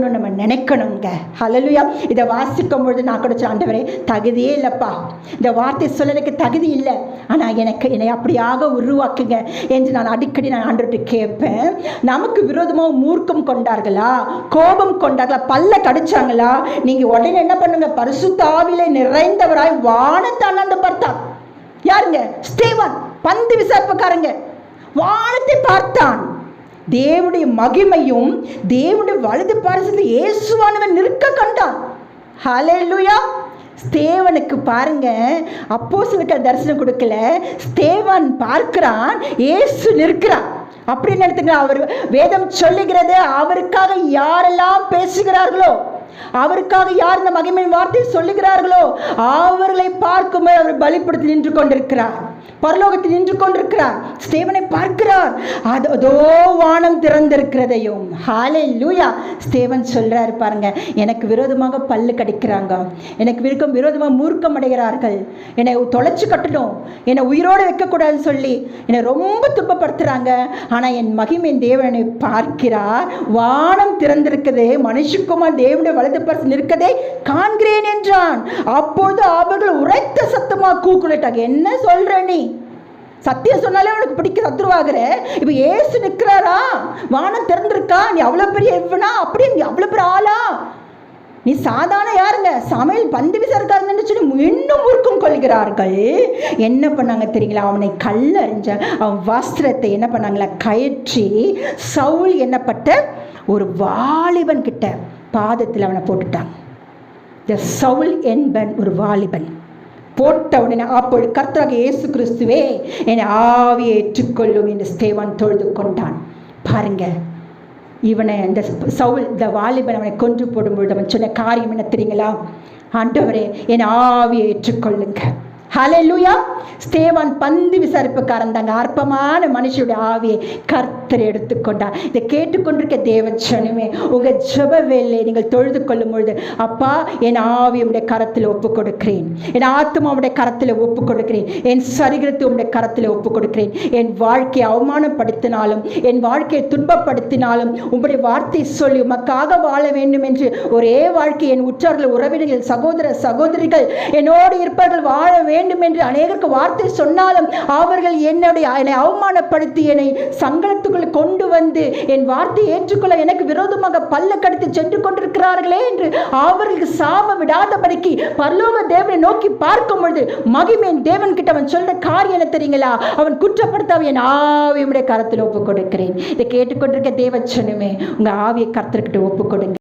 மாறணும்னு நம்ம நினைக்கணுங்க. ஹலலுயா இதை வாசிக்கும் பொழுது நான் கூட ஆண்டவரே தகுதியே இல்லைப்பா. இந்த வார்த்தை சொல்ல எனக்கு தகுதி இல்லை. ஆனால் எனக்கு என்னை அப்படியாக உருவாக்குங்க என்று நான் அடிக்கடி நான் ஆண்டவர்கிட்ட கேட்பேன். நமக்கு விரோதமாக மூர்க்கம் கொண்டார்களா? கோபம் கொண்டார்களா? பல்ல கடிச்சாங்களா? நீங்கள் உடனே என்ன பண்ணுங்க? பரிசுத்தாவிலே நிறைந்தவராய் வானத்தை அண்ணாந்து பார்த்தான். யாருங்க? ஸ்டேவான் பந்து விசாரிப்புக்காரங்க. வானத்தை பார்த்தான். தேவனுடைய மகிமையும் தேவனுடைய வலது பாரசத்தில் இயேசுவானவன் நிற்க கண்டான். ஹalleluya ஸ்தேவனுக்கு பாருங்க அப்போஸ்தலருக்கு தரிசனம் கொடுக்கல. ஸ்தேவன் பார்க்கிறான் ஏசு நிற்கிறான் அப்படின்னு எடுத்துங்க அவர் வேதம் சொல்லுகிறது அவருக்காக யாரெல்லாம் பேசுகிறார்களோ அவருக்காக யார் இந்த மகிமையின் வார்த்தை சொல்லுகிறார்களோ அவர்களை பார்க்கும் அவர் பலிப்படுத்தி நின்று கொண்டிருக்கிறார். பரலோகத்தில் நின்று கொண்டிருக்கிறார். ஸ்தேவனை பார்க்கிறார். அதோ வானம் திறந்திருக்கிறதையும். ஹாலே லூயா ஸ்தேவன் சொல்றாரு பாருங்க எனக்கு விரோதமாக பல்லு கடிக்கிறாங்க. எனக்கு விருக்கம் விரோதமாக மூர்க்கம் அடைகிறார்கள். என்னை தொலைச்சு கட்டணும். என்னை உயிரோடு வைக்கக்கூடாதுன்னு சொல்லி என்னை ரொம்ப துன்பப்படுத்துறாங்க. ஆனால் என் மகிமையின் தேவனை பார்க்கிறார். வானம் திறந்திருக்குது மனுஷகுமார் தேவனுடைய வலது பரிசு நிற்கதே காண்கிறேன் என்றான். அப்போது அவர்கள் உரைத்த சத்தமா கூக்குலிட்டாங்க என்ன சொல்ற நீ? சத்தியம் சொன்னாலே உனக்கு பிடிக்க சத்துருவாகிற. இப்போ ஏசு நிற்கிறாரா? வானம் திறந்திருக்கா? நீ அவ்வளோ பெரிய எவ்வளோ அப்படியே நீ அவ்வளோ பெரிய நீ சாதாரண யாருங்க? சமையல் பந்து விசாரிக்காருன்னு சொல்லி இன்னும் முறுக்கும் கொள்கிறார்கள். என்ன பண்ணாங்க தெரியுங்களா? அவனை கல்லறிஞ்ச அவன் வஸ்திரத்தை என்ன பண்ணாங்களா? கயற்றி சவுல் என்னப்பட்ட ஒரு வாலிபன் கிட்ட பாதத்தில் அவனை போட்டுட்டான் த சவுல் என்பன் ஒரு வாலிபன். போட்ட உடனே அப்பொழுது கர்த்தராக இயேசு கிறிஸ்துவே என்னை ஆவியை ஏற்றுக்கொள்ளும் என்று ஸ்தேவான் தொழுது கொண்டான். பாருங்கள் இவனை இந்த சவுல் இந்த வாலிபன் அவனை கொன்று போடும்பொழுது அவன் சொன்ன காரியம் என்ன தெரியுங்களா? ஆண்டவரே என் ஆவியை ஏற்றுக்கொள்ளுங்கள் ஹalleluya ஸ்தேவான் பந்து விசாரிப்புக்காரன் தாங்க அற்பமான மனுஷனுடைய ஆவியை கர்த்தர் எடுத்துக்கொண்டார். இதை கேட்டுக்கொண்டிருக்க தேவச்சனுமே உங்கள் ஜப வேலையை நீங்கள் தொழுது கொள்ளும் பொழுது அப்பா என் ஆவி உடைய கரத்தில் ஒப்பு கொடுக்கிறேன் என் ஆத்மாவுடைய கரத்தில் ஒப்பு கொடுக்கிறேன் என் சரீரத்தை உடைய கரத்தில் ஒப்பு கொடுக்கிறேன் என் வாழ்க்கையை அவமானப்படுத்தினாலும் என் வாழ்க்கையை துன்பப்படுத்தினாலும் உங்களுடைய வார்த்தை சொல்லி உமக்காக வாழ வேண்டும் என்று ஒரே வாழ்க்கை என் உற்றார்கள் உறவினர்கள் சகோதர சகோதரிகள் என்னோடு இருப்பவர்கள் வாழ வேண்டும் வேண்டும் என்று அநேகருக்கு வார்த்தை சொன்னாலும் அவர்கள் என்னுடைய என்னை அவமானப்படுத்தி என்னை சங்கடத்துக்குள் கொண்டு வந்து என் வார்த்தையை ஏற்றுக்கொள்ள எனக்கு விரோதமாக பல்ல கடித்து சென்று கொண்டிருக்கிறார்களே என்று அவர்களுக்கு சாப விடாதபடிக்கு பரலோக தேவனை நோக்கி பார்க்கும் பொழுது மகிமேன் தேவன் கிட்ட அவன் சொல்ற காரியம் என்ன தெரியுங்களா? அவன் குற்றப்படுத்த என் ஆவியுடைய கரத்தில் ஒப்புக் கொடுக்கிறேன் இதை கேட்டுக்கொண்டிருக்க தேவச்சனுமே உங்க ஆவியை கருத்திருக்கிட்ட ஒப்புக் கொடுங்க